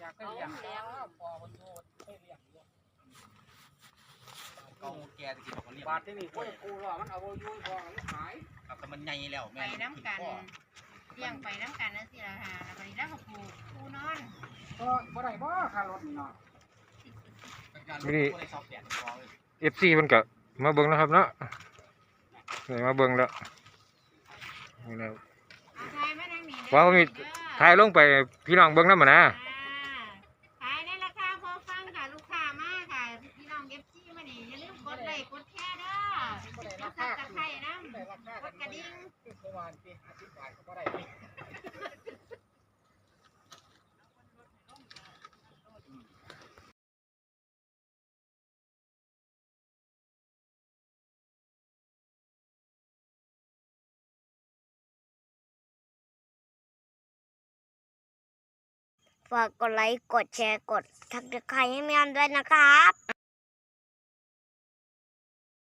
อยากได้เลี้ยงแล้วพอมันโง่ให้เลี้ยงอยู่เกาแกตะกี้บอกว่าเรียกบาทที่นี่โอ้ยกูรอมันเอาอยู่พอมันขายครับแต่มันใหญ่แล้วไปแม่น้ำกันเลี้ยงไปน้ำกันนั่นสิละค่ะแล้ววันนี้แล้วก็ปลูกูนอนก็บ่ได้บ่ค่ารถนี่เนาะไม่ด้ซอกแดดพอเอฟซีมันก็มาเบิ่งแล้วครับเนาะนี่มาเบิ่งแล้วนี่นะเอาทายมาทางนี้วว้าวมีถ่ายลงไปพี่น้องเบิ่งนำมานะ ขายในราคาพอฟังค่ะ ลูกค้ามากค่ะพี่น้องเอฟซีมานี่อย่าลืมกดไลค์กดแชร์เด้อบ่ได้แล้ราวก็คาตะไคร้น้ำได้ราคากดกระดิ่งประมาณปี50บาทก็บ่ได้ ฝากกดไลค์ กดแชร์ กดทักทายให้แม่อันด้วยนะครับ